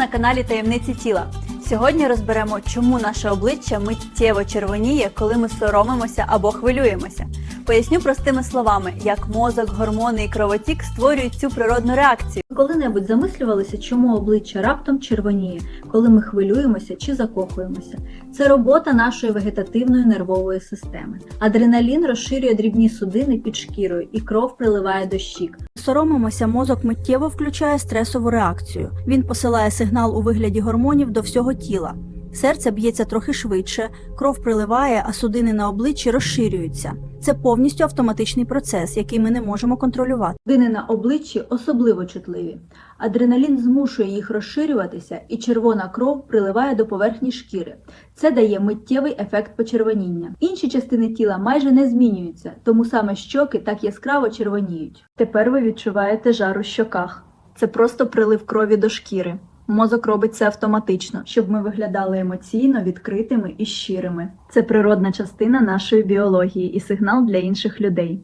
на каналі Таємниці тіла. Сьогодні розберемо, чому наше обличчя миттєво червоніє, коли ми соромимося або хвилюємося. Поясню простими словами, як мозок, гормони і кровотік створюють цю природну реакцію. Коли-небудь замислювалися, чому обличчя раптом червоніє, коли ми хвилюємося чи закохуємося. Це робота нашої вегетативної нервової системи. Адреналін розширює дрібні судини під шкірою, і кров приливає до щік. Соромимося, мозок миттєво включає стресову реакцію. Він посилає сигнал у вигляді гормонів до всього тіла. Серце б'ється трохи швидше, кров приливає, а судини на обличчі розширюються. Це повністю автоматичний процес, який ми не можемо контролювати. Судини на обличчі особливо чутливі. Адреналін змушує їх розширюватися, і червона кров приливає до поверхні шкіри. Це дає миттєвий ефект почервоніння. Інші частини тіла майже не змінюються, тому саме щоки так яскраво червоніють. Тепер ви відчуваєте жар у щоках. Це просто прилив крові до шкіри. Мозок робить це автоматично, щоб ми виглядали емоційно відкритими і щирими. Це природна частина нашої біології і сигнал для інших людей.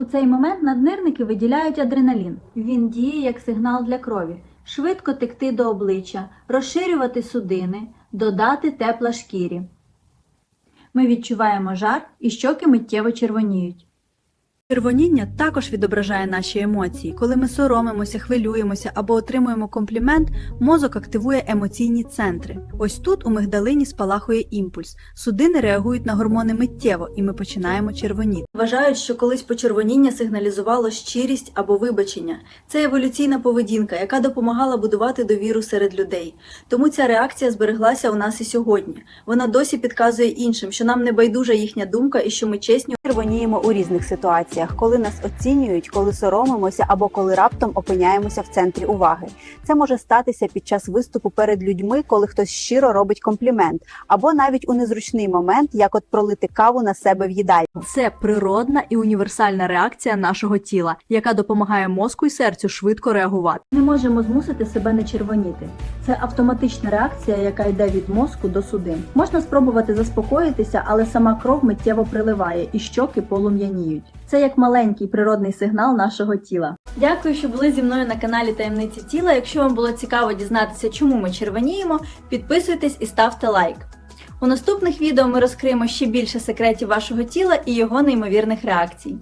У цей момент наднирники виділяють адреналін. Він діє як сигнал для крові. Швидко текти до обличчя, розширювати судини, додати тепла шкірі. Ми відчуваємо жар і щоки миттєво червоніють. Червоніння також відображає наші емоції. Коли ми соромимося, хвилюємося або отримуємо комплімент, мозок активує емоційні центри. Ось тут у мигдалині спалахує імпульс. Судини реагують на гормони миттєво, і ми починаємо червоніти. Вважають, що колись почервоніння сигналізувало щирість або вибачення. Це еволюційна поведінка, яка допомагала будувати довіру серед людей. Тому ця реакція збереглася у нас і сьогодні. Вона досі підказує іншим, що нам не байдужа їхня думка і що ми чесні червоніємо у різних ситуаціях, коли нас оцінюють, коли соромимося або коли раптом опиняємося в центрі уваги. Це може статися під час виступу перед людьми, коли хтось щиро робить комплімент, або навіть у незручний момент, як от пролити каву на себе в їдальні. Це природна і універсальна реакція нашого тіла, яка допомагає мозку і серцю швидко реагувати. Не можемо змусити себе не червоніти. Це автоматична реакція, яка йде від мозку до судин. Можна спробувати заспокоїтися, але сама кров миттєво приливає і щоки полум'яніють. Це як маленький природний сигнал нашого тіла. Дякую, що були зі мною на каналі Таємниці тіла. Якщо вам було цікаво дізнатися, чому ми червоніємо, підписуйтесь і ставте лайк. У наступних відео ми розкриємо ще більше секретів вашого тіла і його неймовірних реакцій.